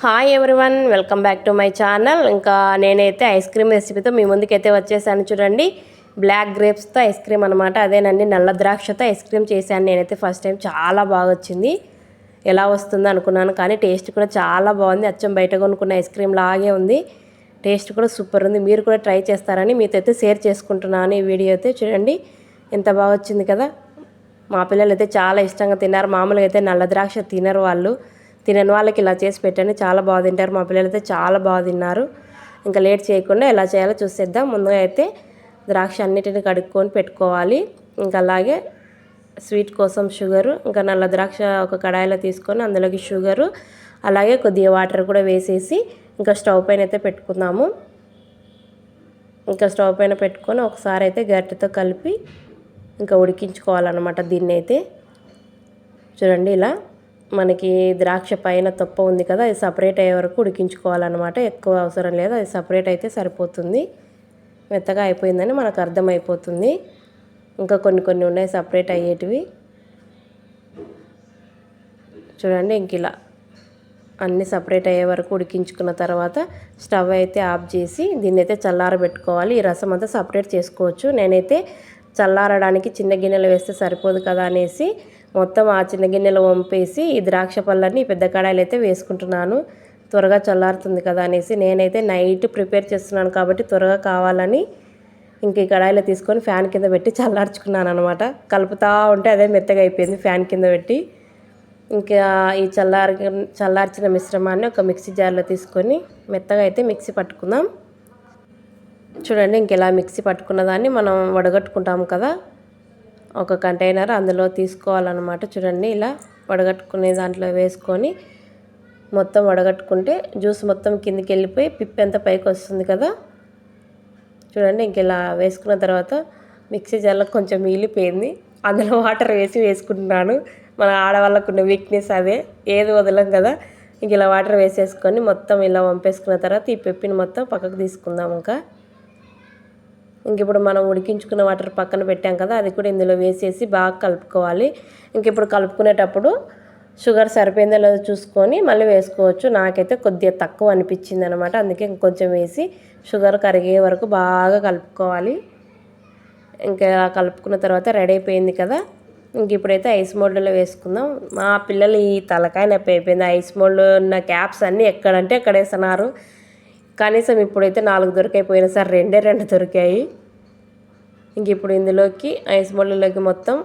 Hi everyone welcome back to my channel ఇంకా నేనైతే ice cream రెసిపీతో మీ ముందుకైతే వచ్చేసాను చూడండి. బ్లాక్ గ్రేప్స్తో ఐస్ క్రీమ్ అనమాట అదేనండి నల్ల ద్రాక్షతో ఐస్ క్రీమ్ చేశాను. నేనైతే ఫస్ట్ టైం చాలా బాగా వచ్చింది. ఎలా వస్తుందో అనుకున్నాను కానీ టేస్ట్ కూడా చాలా బాగుంది. అచ్చం బయట కొనుక్కున్న ఐస్ క్రీమ్ లాగే ఉంది. టేస్ట్ కూడా సూపర్ ఉంది. మీరు కూడా ట్రై చేస్తారని మీతో అయితే షేర్ చేసుకుంటున్నాను ఈ వీడియో అయితే చూడండి. ఎంత బాగా వచ్చింది కదా. మా పిల్లలు అయితే చాలా ఇష్టంగా తిన్నారు. మామూలుగా అయితే నల్ల ద్రాక్ష తినరు వాళ్ళు. తినని వాళ్ళకి ఇలా చేసి పెట్టండి. చాలా బాగా తింటారు. మా పిల్లలైతే చాలా బాగా తిన్నారు. ఇంకా లేట్ చేయకుండా ఎలా చేయాలో చూసేద్దాం. ముందుగా అయితే ద్రాక్ష అన్నిటిని కడుక్కొని పెట్టుకోవాలి. ఇంకా అలాగే స్వీట్ కోసం షుగరు ఇంకా నల్ల ద్రాక్ష ఒక కడాయిలో తీసుకొని అందులోకి షుగరు అలాగే కొద్దిగా వాటర్ కూడా వేసేసి ఇంకా స్టవ్ పైన అయితే పెట్టుకుందాము. ఇంకా స్టవ్ పైన పెట్టుకొని ఒకసారి అయితే గరిటెతో కలిపి ఇంకా ఉడికించుకోవాలన్నమాట దీన్ని అయితే చూడండి ఇలా మనకి ద్రాక్ష పైన తొప్ప ఉంది కదా అది సపరేట్ అయ్యే వరకు ఉడికించుకోవాలన్నమాట. ఎక్కువ అవసరం లేదు అది సపరేట్ అయితే సరిపోతుంది. మెత్తగా అయిపోయిందని మనకు అర్థమైపోతుంది. ఇంకా కొన్ని కొన్ని ఉన్నాయి సపరేట్ అయ్యేటివి. చూడండి ఇంక ఇలా అన్నీ సపరేట్ అయ్యే వరకు ఉడికించుకున్న తర్వాత స్టవ్ అయితే ఆఫ్ చేసి దీన్ని అయితే చల్లారబెట్టుకోవాలి. ఈ రసం అంతా సపరేట్ చేసుకోవచ్చు. నేనైతే చల్లారడానికి చిన్న గిన్నెలు వేస్తే సరిపోదు కదా అనేసి మొత్తం ఆ చిన్న గిన్నెలో వంపేసి ఈ ద్రాక్ష పళ్ళని పెద్ద కడాయిలు అయితే వేసుకుంటున్నాను. త్వరగా చల్లారుతుంది కదా అనేసి నేనైతే నైట్ ప్రిపేర్ చేస్తున్నాను కాబట్టి త్వరగా కావాలని ఇంక ఈ కడాయిలో తీసుకొని ఫ్యాన్ కింద పెట్టి చల్లార్చుకున్నాను అనమాట కలుపుతూ ఉంటే అదే మెత్తగా అయిపోయింది ఫ్యాన్ కింద పెట్టి. ఇంకా ఈ చల్లారి చల్లార్చిన మిశ్రమాన్ని ఒక మిక్సీ జార్లో తీసుకొని మెత్తగా అయితే మిక్సీ పట్టుకుందాం. చూడండి ఇంకెలా మిక్సీ పట్టుకున్న దాన్ని మనం వడగట్టుకుంటాము కదా. ఒక కంటైనర్ అందులో తీసుకోవాలన్నమాట. చూడండి ఇలా వడగట్టుకునే దాంట్లో వేసుకొని మొత్తం వడగట్టుకుంటే జ్యూస్ మొత్తం కిందికి వెళ్ళిపోయి పిప్పి అంతా పైకి వస్తుంది కదా. చూడండి ఇంక ఇలా వేసుకున్న తర్వాత మిక్సీ జార్లో కొంచెం మిగిలిపోయింది. అందులో వాటర్ వేసి వేసుకుంటున్నాను. మన ఆడవాళ్ళకు ఉన్న వీక్నెస్ అదే. ఏది వదలం కదా. ఇంక ఇలా వాటర్ వేసేసుకొని మొత్తం ఇలా వంపేసుకున్న తర్వాత ఈ పెప్పిని మొత్తం పక్కకు తీసుకుందాం ఇంకా. ఇంక ఇప్పుడు మనం ఉడికించుకున్న వాటర్ పక్కన పెట్టాం కదా అది కూడా ఇందులో వేసేసి బాగా కలుపుకోవాలి. ఇంక ఇప్పుడు కలుపుకునేటప్పుడు షుగర్ సరిపోయిందో లేదో చూసుకొని మళ్ళీ వేసుకోవచ్చు. నాకైతే కొద్దిగా తక్కువ అనిపించింది అనమాట అందుకే ఇంకొంచెం వేసి షుగర్ కరిగే వరకు బాగా కలుపుకోవాలి. ఇంకా కలుపుకున్న తర్వాత రెడీ అయిపోయింది కదా ఇంక ఇప్పుడైతే ఐస్ మోల్డ్లో వేసుకుందాం. మా పిల్లలు ఈ తలకాయ నొప్పి అయిపోయింది. ఐస్ మోల్డ్ ఉన్న క్యాప్స్ అన్నీ ఎక్కడంటే ఎక్కడ వేస్తున్నారు. కనీసం ఇప్పుడైతే నాలుగు దొరికైపోయినా సార్ రెండే రెండు దొరికాయి. ఇంక ఇప్పుడు ఇందులోకి ఐస్ మోల్డ్లోకి మొత్తం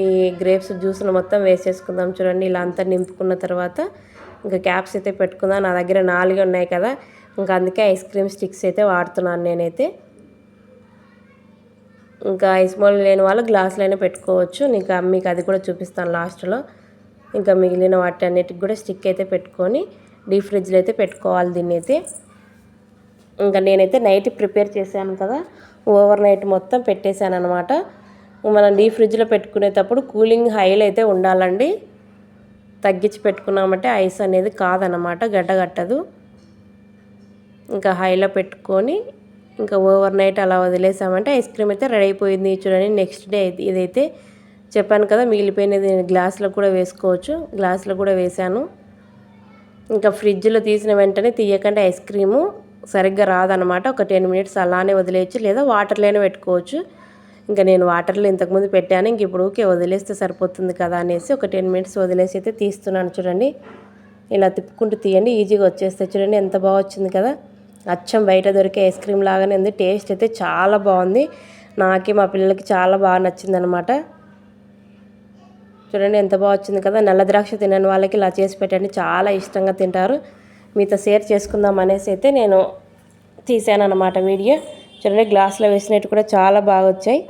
ఈ గ్రేప్స్ జ్యూస్ను మొత్తం వేసేసుకుందాం చూడండి. ఇలా అంతా నింపుకున్న తర్వాత ఇంకా క్యాప్స్ అయితే పెట్టుకుందాం. నా దగ్గర నాలుగు ఉన్నాయి కదా ఇంకా అందుకే ఐస్ క్రీమ్ స్టిక్స్ అయితే వాడుతున్నాను నేనైతే. ఇంకా ఐస్ మోల్డ్ లేని వాళ్ళు గ్లాసులైనా పెట్టుకోవచ్చు. ఇంకా మీకు అది కూడా చూపిస్తాను లాస్ట్లో. ఇంకా మిగిలిన వాటి అన్నిటికి కూడా స్టిక్ అయితే పెట్టుకొని డీప్ ఫ్రిడ్జ్లో అయితే పెట్టుకోవాలి దీన్ని అయితే ఇంకా నేనైతే నైట్ ప్రిపేర్ చేశాను కదా ఓవర్ నైట్ మొత్తం పెట్టేశాను అనమాట మనం డీ ఫ్రిడ్జ్లో పెట్టుకునేటప్పుడు కూలింగ్ హైలో అయితే ఉండాలండి. తగ్గించి పెట్టుకున్నామంటే ఐస్ అనేది కాదనమాట గడ్డగట్టదు. ఇంకా హైలో పెట్టుకొని ఇంకా ఓవర్ నైట్ అలా వదిలేసామంటే ఐస్ క్రీమ్ అయితే రెడీ అయిపోయింది చూడండి. నెక్స్ట్ డే ఇదైతే చెప్పాను కదా మిగిలిపోయినది గ్లాస్లో కూడా వేసుకోవచ్చు. గ్లాస్లో కూడా వేసాను ఇంకా ఫ్రిడ్జ్లో తీసిన వెంటనే తీయకండి ఐస్ క్రీము సరిగ్గా రాదనమాట ఒక టెన్ మినిట్స్ అలానే వదిలేయచ్చు లేదా వాటర్లోనే పెట్టుకోవచ్చు. ఇంకా నేను వాటర్లో ఇంతకుముందు పెట్టాను ఇంక ఇప్పుడు ఊకే వదిలేస్తే సరిపోతుంది కదా అనేసి ఒక టెన్ మినిట్స్ వదిలేసి అయితే తీస్తున్నాను చూడండి. ఇలా తిప్పుకుంటూ తీయండి ఈజీగా వచ్చేస్తే చూడండి ఎంత బాగా వచ్చింది కదా. అచ్చం బయట దొరికే ఐస్ క్రీమ్ లాగానే ఉంది టేస్ట్ అయితే చాలా బాగుంది. నాకే మా పిల్లలకి చాలా బాగా నచ్చిందనమాట చూడండి ఎంత బాగా వచ్చింది కదా. నల్ల ద్రాక్ష తినని వాళ్ళకి ఇలా చేసి పెట్టండి చాలా ఇష్టంగా తింటారు. మీతో షేర్ చేసుకుందాం అనేసి అయితే నేను తీసాను అనమాట వీడియో. చూడండి గ్లాస్లో వేసినట్టు కూడా చాలా బాగా వచ్చాయి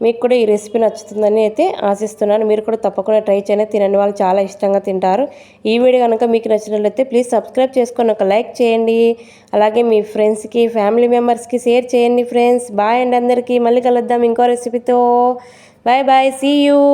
మీకు కూడా ఈ రెసిపీ నచ్చుతుందని అయితే ఆశిస్తున్నాను. మీరు కూడా తప్పకుండా ట్రై చేయండి. తినని వాళ్ళు చాలా ఇష్టంగా తింటారు. ఈ వీడియో కనుక మీకు నచ్చినట్లయితే ప్లీజ్ సబ్స్క్రైబ్ చేసుకొని ఒక లైక్ చేయండి. అలాగే మీ ఫ్రెండ్స్కి ఫ్యామిలీ మెంబర్స్కి షేర్ చేయండి ఫ్రెండ్స్. బాయ్ అండి అందరికీ. మళ్ళీ కలుద్దాం ఇంకో రెసిపీతో. Bye bye. See you.